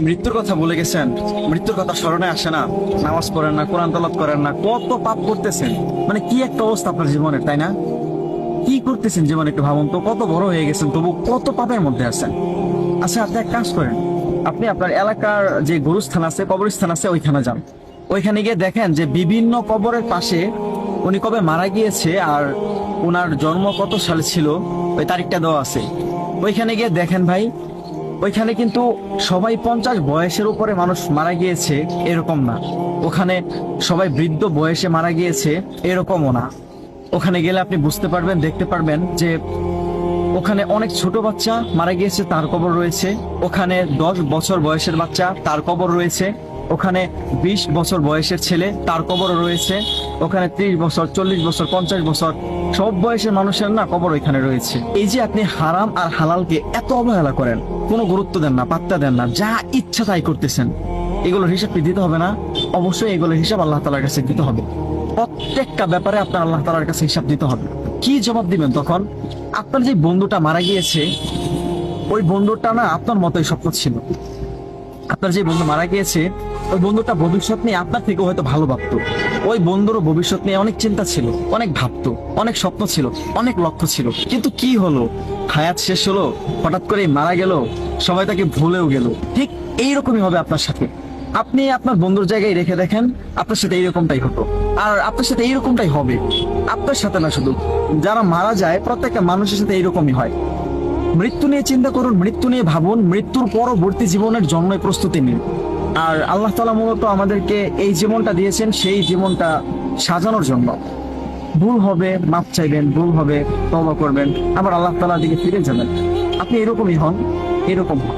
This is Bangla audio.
মৃত্যুর কথা বলে গেছেন? মৃত্যুর কথা স্মরণে আসে না। নামাজ পড়েন না, কোরআন তলাপ করেন না। কত পাপ করতেছেন? মানে কি একটা অবস্থা আপনার জীবনের তাই না? কি করতেছেন জীবনে একটু ভাবুন তো, কত বড় হয়ে গেছেন, তবু কত পাপের মধ্যে আছেন? আচ্ছা আপনি এক কাজ করেন। আপনি আপনার এলাকার যে গুরুস্থান আছে, কবরস্থান আছে, ওইখানে যান। ওইখানে গিয়ে দেখেন যে বিভিন্ন কবরের পাশে উনি কবে মারা গিয়েছে আর ওনার জন্ম কত সালে ছিল, ওই তারিখটা দেওয়া আছে। ওইখানে গিয়ে দেখেন ভাই ওইখানে কিন্তু সবাই পঞ্চাশ বয়সের উপরে মানুষ মারা গিয়েছে, এরকম না। ওখানে সবাই বৃদ্ধ বয়সে মারা গিয়েছে, এরকমও না। ওখানে গেলে আপনি বুঝতে পারবেন, দেখতে পারবেন যে ওখানে অনেক ছোট বাচ্চা মারা গিয়েছে, তার কবর রয়েছে। ওখানে দশ বছর বয়সের বাচ্চা, তার কবর রয়েছে। ওখানে বিশ বছর বয়সের ছেলে, তার কবর রয়েছে। ওখানে ত্রিশ বছর, চল্লিশ বছর, পঞ্চাশ বছর সব বয়সের মানুষের না কবর ওইখানে রয়েছে। এই যে আপনি হারাম আর হালালকে এত অবহেলা করেন, কোনো গুরুত্ব দেন না, পাত্তা দেন না, যা ইচ্ছা তাই করতেছেন। এগুলোর হিসাব কি দিতে হবে না? অবশ্যই এগুলোর হিসাব আল্লাহ তালার কাছে দিতে হবে। প্রত্যেকটা ব্যাপারে আপনার আল্লাহ তালার কাছে হিসাব দিতে হবে। কি জবাব দিবেন তখন? আপনার যে বন্ধুটা মারা গিয়েছে, ওই বন্ধুটা না আপনার মতোই স্বপ্ন ছিল। আপনার যে বন্ধু মারা গিয়েছে, ওই বন্ধুটা ভবিষ্যৎ নিয়ে আপনার থেকে হয়তো ভালো ভাবতো। ওই বন্ধুরও ভবিষ্যৎ নিয়ে অনেক চিন্তা ছিল, অনেক ভাবতো, অনেক স্বপ্ন ছিল, অনেক লক্ষ্য ছিল। কিন্তু কি হলো? হায়াত শেষ হলো, হঠাৎ করে মারা গেল, সবাই তাকে ভুলেও গেল। ঠিক এইরকমই হবে আপনার সাথে। আপনি আপনার বন্ধুর জায়গায় রেখে দেখেন, আপনার সাথে এইরকমটাই হতো। আর আপনার সাথে এইরকমটাই হবে। আপনার সাথে না শুধু। যারা মারা যায়, প্রত্যেকটা মানুষের সাথে এইরকমই হয়। মৃত্যু নিয়ে চিন্তা করুন, মৃত্যু নিয়ে ভাবুন, মৃত্যুর পরবর্তী জীবনের জন্য প্রস্তুতি নিন। আর আল্লাহ তালা মূলত আমাদেরকে এই জীবনটা দিয়েছেন, সেই জীবনটা সাজানোর জন্য। ভুল হবে মাপ চাইবেন, ভুল হবে তবা করবেন, আবার আল্লাহ তালার দিকে ফিরে যাবেন। আপনি এরকমই হন, এরকম হন।